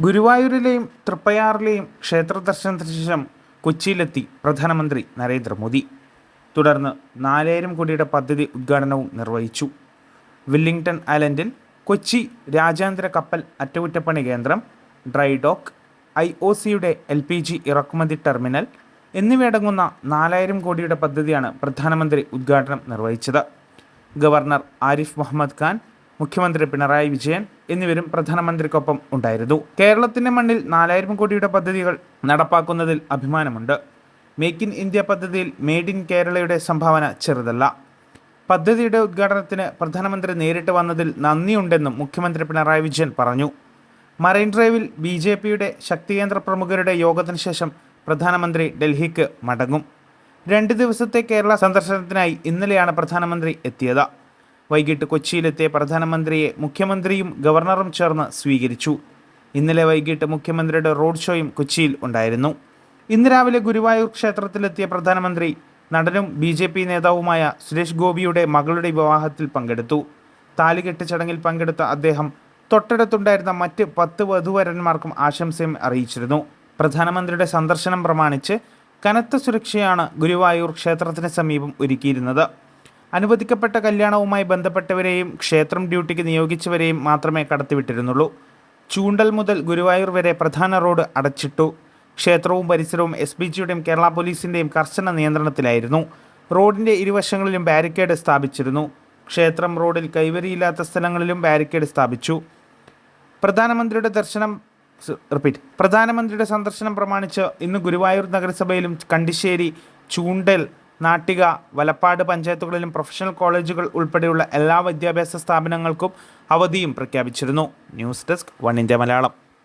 ഗുരുവായൂരിലെയും തൃപ്പയാറിലെയും ക്ഷേത്ര ദർശനത്തിന് ശേഷം കൊച്ചിയിലെത്തി പ്രധാനമന്ത്രി നരേന്ദ്രമോദി. തുടർന്ന് നാലായിരം കോടിയുടെ പദ്ധതി ഉദ്ഘാടനവും നിർവഹിച്ചു. വില്ലിംഗ്ടൺ ഐലൻഡിൽ കൊച്ചി രാജ്യാന്തര കപ്പൽ അറ്റകുറ്റപ്പണി കേന്ദ്രം ഡ്രൈ ഡോക്ക് ഐ ഒ സിയുടെ എൽ പി ജി ഇറക്കുമതി ടെർമിനൽ എന്നിവയടങ്ങുന്ന നാലായിരം കോടിയുടെ പദ്ധതിയാണ് പ്രധാനമന്ത്രി ഉദ്ഘാടനം നിർവഹിച്ചത്. ഗവർണർ ആരിഫ് മുഹമ്മദ് ഖാൻ മുഖ്യമന്ത്രി പിണറായി വിജയൻ എന്നിവരും പ്രധാനമന്ത്രിക്കൊപ്പം ഉണ്ടായിരുന്നു. കേരളത്തിന്റെ മണ്ണിൽ നാലായിരം കോടിയുടെ പദ്ധതികൾ നടപ്പാക്കുന്നതിൽ അഭിമാനമുണ്ട്. മേക്ക് ഇൻ ഇന്ത്യ പദ്ധതിയിൽ മെയ്ഡ് ഇൻ കേരളയുടെ സംഭാവന ചെറുതല്ല. പദ്ധതിയുടെ ഉദ്ഘാടനത്തിന് പ്രധാനമന്ത്രി നേരിട്ട് വന്നതിൽ നന്ദിയുണ്ടെന്നും മുഖ്യമന്ത്രി പിണറായി വിജയൻ പറഞ്ഞു. മറൈൻ ഡ്രൈവിൽ ബി ജെ പിയുടെ ശക്തികേന്ദ്ര പ്രമുഖരുടെ യോഗത്തിന് ശേഷം പ്രധാനമന്ത്രി ഡൽഹിക്ക് മടങ്ങും. രണ്ട് ദിവസത്തെ കേരള സന്ദർശനത്തിനായി ഇന്നലെയാണ് പ്രധാനമന്ത്രി എത്തിയത്. വൈകിട്ട് കൊച്ചിയിലെത്തിയ പ്രധാനമന്ത്രിയെ മുഖ്യമന്ത്രിയും ഗവർണറും ചേർന്ന് സ്വീകരിച്ചു. ഇന്നലെ വൈകിട്ട് മുഖ്യമന്ത്രിയുടെ റോഡ് ഷോയും കൊച്ചിയിൽ ഉണ്ടായിരുന്നു. ഇന്ന് രാവിലെ ഗുരുവായൂർ ക്ഷേത്രത്തിലെത്തിയ പ്രധാനമന്ത്രി നടനും ബി ജെ പി നേതാവുമായ സുരേഷ് ഗോപിയുടെ മകളുടെ വിവാഹത്തിൽ പങ്കെടുത്തു. താലികെട്ട് ചടങ്ങിൽ പങ്കെടുത്ത അദ്ദേഹം തൊട്ടടുത്തുണ്ടായിരുന്ന മറ്റ് പത്ത് വധുവരന്മാർക്കും ആശംസയും അറിയിച്ചിരുന്നു. പ്രധാനമന്ത്രിയുടെ സന്ദർശനം പ്രമാണിച്ച് കനത്ത സുരക്ഷയാണ് ഗുരുവായൂർ ക്ഷേത്രത്തിന് സമീപം ഒരുക്കിയിരുന്നത്. അനുവദിക്കപ്പെട്ട കല്യാണവുമായി ബന്ധപ്പെട്ടവരെയും ക്ഷേത്രം ഡ്യൂട്ടിക്ക് നിയോഗിച്ചവരെയും മാത്രമേ കടത്തിവിട്ടിരുന്നുള്ളൂ. ചൂണ്ടൽ മുതൽ ഗുരുവായൂർ വരെ പ്രധാന റോഡ് അടച്ചിട്ടു. ക്ഷേത്രവും പരിസരവും എസ് ബി ജിയുടെയും കേരള പോലീസിന്റെയും കർശന നിയന്ത്രണത്തിലായിരുന്നു. റോഡിന്റെ ഇരുവശങ്ങളിലും ബാരിക്കേഡ് സ്ഥാപിച്ചിരുന്നു. ക്ഷേത്രം റോഡിൽ കൈവരിയില്ലാത്ത സ്ഥലങ്ങളിലും ബാരിക്കേഡ് സ്ഥാപിച്ചു. പ്രധാനമന്ത്രിയുടെ ദർശനം റിപ്പീറ്റ് പ്രധാനമന്ത്രിയുടെ സന്ദർശനം പ്രമാണിച്ച് ഇന്ന് ഗുരുവായൂർ നഗരസഭയിലും കണ്ടിശ്ശേരി ചൂണ്ടൽ നാട്ടിക വലപ്പാട് പഞ്ചായത്തുകളിലും പ്രൊഫഷണൽ കോളേജുകൾ ഉൾപ്പെടെയുള്ള എല്ലാ വിദ്യാഭ്യാസ സ്ഥാപനങ്ങൾക്കും അവധിയും പ്രഖ്യാപിച്ചിരുന്നു. News desk one India Malayalam.